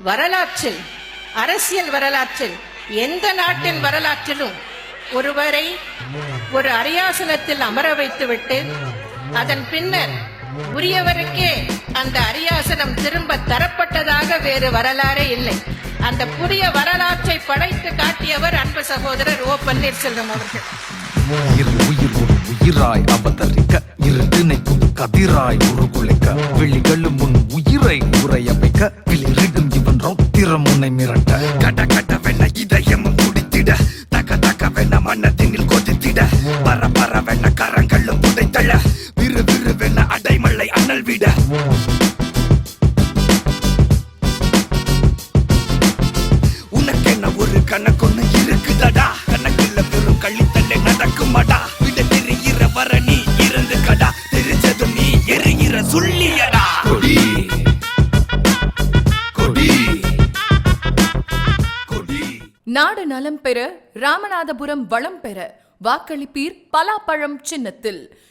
வரலாற்றில் அரசியல் வரலாற்றில் எந்த நாட்டின் வரலாற்றிலும் ஒருவரை ஒரு அரியாசனத்தில் அமர வைத்துவிட்டு அதன் பின்னர் உரியவருக்கே அந்த அரியாசனம் திரும்ப தரப்பட்டதாக வேறு வரலாறே இல்லை. அந்த புதிய வரலாற்றை படைத்து காட்டியவர் அன்பு சகோதரர் ஓ. பன்னீர்செல்வம் அவர்கள். இரு உயிர் ஒரு உயிராய் அவதரிக்க இரு கதிராய் உருகுலைக்க விழிகளும் முன் உயிரை உரையமைக்க வைக்க இவன் உன்னை மிரட்ட. கட கட வெண்ண இதயமும் குடித்திட தக தக வெண்ண மன்னத்தினில் கொதித்திட. பர பர வெண்ண கரங்களும் புதைத்தழ. விறு விறு வெண்ண அடைமழை அனல் விட. உனக்கென்ன ஒரு கணக்கொன்னு இருக்குதடா? கணக்குல பெரும் கள்ளித்தள்ளை நடக்குமாடா? விட தெரிகிற வர நீ இருந்து கடா தெரிஞ்சதும் நீ எரிகிற சொல்லியடா. நாடு நலம் பெற ராமநாதபுரம் வளம் பெற வாக்களிப்பீர் பலாப்பழம் சின்னத்தில்.